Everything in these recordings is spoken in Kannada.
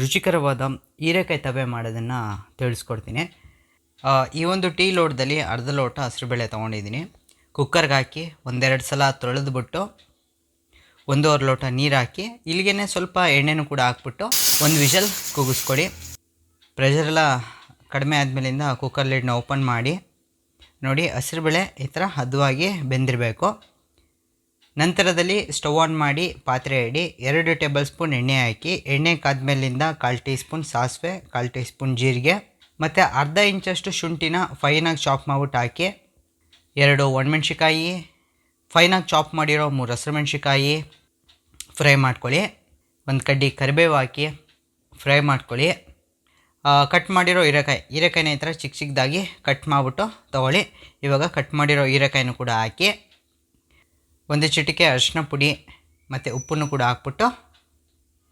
ರುಚಿಕರವಾದ ಹೀರೆಕಾಯಿ ತವೆ ಮಾಡೋದನ್ನು ತಿಳಿಸ್ಕೊಡ್ತೀನಿ. ಈ ಒಂದು ಟೀ ಲೋಟದಲ್ಲಿ ಅರ್ಧ ಲೋಟ ಹಸಿರುಬೇಳೆ ತೊಗೊಂಡಿದ್ದೀನಿ. ಕುಕ್ಕರ್ಗೆ ಹಾಕಿ ಒಂದೆರಡು ಸಲ ತೊಳೆದ್ಬಿಟ್ಟು ಒಂದೂವರೆ ಲೋಟ ನೀರು ಹಾಕಿ ಇಲ್ಲಿಗೆ ಸ್ವಲ್ಪ ಎಣ್ಣೆನೂ ಕೂಡ ಹಾಕ್ಬಿಟ್ಟು ಒಂದು ವಿಷಲ್ ಕೂಗಿಸ್ಕೊಡಿ. ಪ್ರೆಷರೆಲ್ಲ ಕಡಿಮೆ ಆದಮೇಲಿಂದ ಕುಕ್ಕರ್ ಲಿಡ್ನ ಓಪನ್ ಮಾಡಿ, ನೋಡಿ ಹಸಿರುಬೇಳೆ ಈ ಥರ ಹದವಾಗಿ ಬೆಂದಿರಬೇಕು. ನಂತರದಲ್ಲಿ ಸ್ಟವ್ ಆನ್ ಮಾಡಿ ಪಾತ್ರೆ ಇಡಿ ಎರಡು ಟೇಬಲ್ ಸ್ಪೂನ್ ಎಣ್ಣೆ ಹಾಕಿ, ಎಣ್ಣೆ ಕಾದ್ಮೇಲಿಂದ ಕಾಲು ಟೀ ಸ್ಪೂನ್ ಸಾಸಿವೆ, ಕಾಲು ಟೀ ಸ್ಪೂನ್ ಜೀರಿಗೆ ಮತ್ತು ಅರ್ಧ ಇಂಚಷ್ಟು ಶುಂಠಿನ ಫೈನಾಗಿ ಚಾಪ್ ಮಾಡ್ಬಿಟ್ಟು ಹಾಕಿ, ಎರಡು ಒಣಮೆಣ್ಸಿಕಾಯಿ ಫೈನಾಗಿ ಚಾಪ್ ಮಾಡಿರೋ ಮೂರು ಹಸಿರು ಮೆಣಸಿಕಾಯಿ ಫ್ರೈ ಮಾಡ್ಕೊಳ್ಳಿ, ಒಂದು ಕಡ್ಡಿ ಕರಿಬೇವು ಹಾಕಿ ಫ್ರೈ ಮಾಡ್ಕೊಳ್ಳಿ. ಕಟ್ ಮಾಡಿರೋ ಹೀರೆಕಾಯಿ, ಹೀರೆಕಾಯಿನ ಈ ಥರ ಚಿಕ್ಕ ಚಿಕ್ಕದಾಗಿ ಕಟ್ ಮಾಡಿಬಿಟ್ಟು ತೊಗೊಳ್ಳಿ. ಇವಾಗ ಕಟ್ ಮಾಡಿರೋ ಹೀರೆಕಾಯಿನೂ ಕೂಡ ಹಾಕಿ ಒಂದು ಚಿಟಿಕೆ ಅರಿಶಿನ ಪುಡಿ ಮತ್ತು ಉಪ್ಪನ್ನು ಕೂಡ ಹಾಕ್ಬಿಟ್ಟು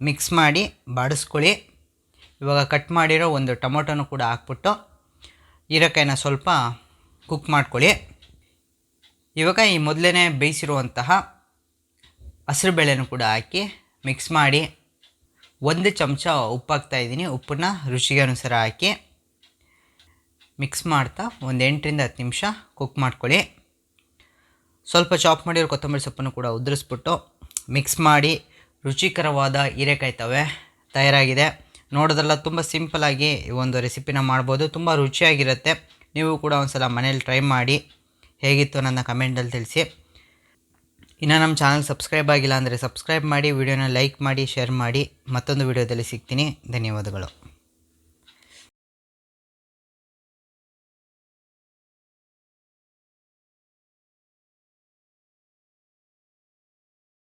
ಮಿಕ್ಸ್ ಮಾಡಿ ಬಾಡಿಸ್ಕೊಳ್ಳಿ. ಇವಾಗ ಕಟ್ ಮಾಡಿರೋ ಒಂದು ಟೊಮೊಟೊನು ಕೂಡ ಹಾಕ್ಬಿಟ್ಟು ಹೀರೆಕಾಯಿನ ಸ್ವಲ್ಪ ಕುಕ್ ಮಾಡ್ಕೊಳ್ಳಿ. ಇವಾಗ ಈ ಮೊದಲೇ ಬೇಯಿಸಿರುವಂತಹ ಹಸಿರು ಬೇಳೆನೂ ಕೂಡ ಹಾಕಿ ಮಿಕ್ಸ್ ಮಾಡಿ ಒಂದು ಚಮಚ ಉಪ್ಪು ಹಾಕ್ತಾ ಇದ್ದೀನಿ. ಉಪ್ಪನ್ನ ರುಚಿಗೆ ಅನುಸಾರ ಹಾಕಿ ಮಿಕ್ಸ್ ಮಾಡ್ತಾ ಒಂದು ಎಂಟರಿಂದ ಹತ್ತು ನಿಮಿಷ ಕುಕ್ ಮಾಡ್ಕೊಳ್ಳಿ. ಸ್ವಲ್ಪ ಚಾಪ್ ಮಾಡಿರೋ ಕೊತ್ತಂಬರಿ ಸೊಪ್ಪನ್ನು ಕೂಡ ಉದುರಿಸ್ಬಿಟ್ಟು ಮಿಕ್ಸ್ ಮಾಡಿ ರುಚಿಕರವಾದ ಹೀರೆಕಾಯಿ ತವೆ ತಯಾರಾಗಿದೆ. ನೋಡೋದಲ್ಲ ತುಂಬ ಸಿಂಪಲಾಗಿ ಈ ಒಂದು ರೆಸಿಪಿನ ಮಾಡ್ಬೋದು. ತುಂಬ ರುಚಿಯಾಗಿರುತ್ತೆ. ನೀವು ಕೂಡ ಒಂದು ಸಲ ಮನೇಲಿ ಟ್ರೈ ಮಾಡಿ ಹೇಗಿತ್ತು ನನ್ನ ಕಮೆಂಟಲ್ಲಿ ತಿಳಿಸಿ. ಇನ್ನು ನಮ್ಮ ಚಾನಲ್ ಸಬ್ಸ್ಕ್ರೈಬ್ ಆಗಿಲ್ಲ ಅಂದರೆ ಸಬ್ಸ್ಕ್ರೈಬ್ ಮಾಡಿ ವಿಡಿಯೋನ ಲೈಕ್ ಮಾಡಿ ಶೇರ್ ಮಾಡಿ. ಮತ್ತೊಂದು ವಿಡಿಯೋದಲ್ಲಿ ಸಿಗ್ತೀನಿ. ಧನ್ಯವಾದಗಳು.